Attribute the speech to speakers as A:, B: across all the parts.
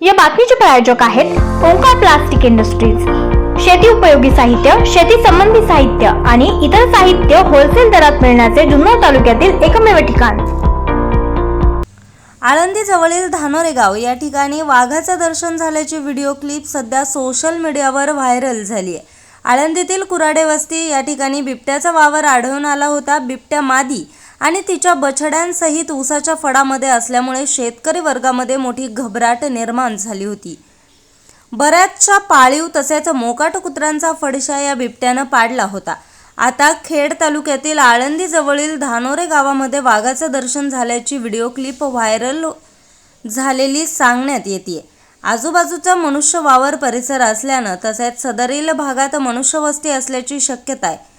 A: या बातमीचे प्रायोजक आहेत ओंकार प्लास्टिक इंडस्ट्रीज. शेती उपयोगी साहित्य शेती संबंधी साहित्य आणि इतर साहित्य होलसेल दरात मिळण्याचे जुन्नर तालुक्यातील एकमेव ठिकाण.
B: आळंदी जवळील धानोरे गाव या ठिकाणी वाघाचं दर्शन झाल्याची व्हिडिओ क्लिप सध्या सोशल मीडियावर व्हायरल झाली आहे आळंदीतील कुराडे वस्ती या ठिकाणी बिबट्याचा वावर आढळून आला होता. बिबट्या मादी आणि तिच्या बछड्यांसहित ऊसाच्या फडामध्ये असल्यामुळे शेतकरी वर्गामध्ये मोठी घबराट निर्माण झाली होती. बऱ्याचशा पाळीव तसेच मोकाट कुत्र्यांचा फडशा या बिबट्यानं पाडला होता. आता खेड तालुक्यातील आळंदी जवळील धानोरे गावामध्ये वाघाचं दर्शन झाल्याची व्हिडिओ क्लिप व्हायरल झालेली सांगण्यात येते आजूबाजूचा मनुष्य वावर परिसर असल्यानं तसेच सदरील भागात मनुष्यवस्ती असल्याची शक्यता आहे.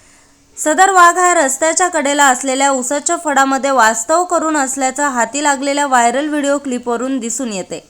B: सदर वाघ हा रस्त्याच्या कडेला असलेल्या उसाच्या फडामध्ये वास्तव करून असल्याचं हाती लागलेल्या व्हायरल व्हिडिओ क्लिपवरून दिसून येते.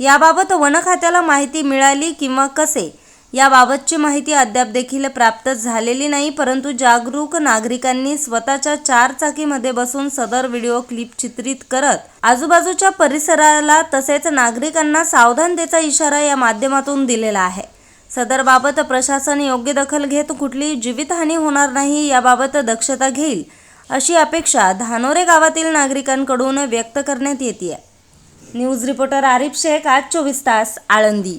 B: याबाबत वन खात्याला माहिती मिळाली किंवा कसे? याबाबतची माहिती अद्याप देखील प्राप्त झालेली नाही परंतु जागरूक नागरिकांनी स्वतःच्या चारचाकीमध्ये बसून सदर व्हिडिओ क्लिप चित्रित करत आजूबाजूच्या परिसराला तसेच नागरिकांना सावधानतेचा इशारा या माध्यमातून दिलेला आहे. सदरबाबत प्रशासन योग्य दखल घेत कुठलीही जीवितहानी होणार नाही याबाबत दक्षता घेईल अशी अपेक्षा धानोरे गावातील नागरिकांकडून व्यक्त करण्यात येते न्यूज रिपोर्टर आरिफ शेख आज चोवीस तास आळंदी.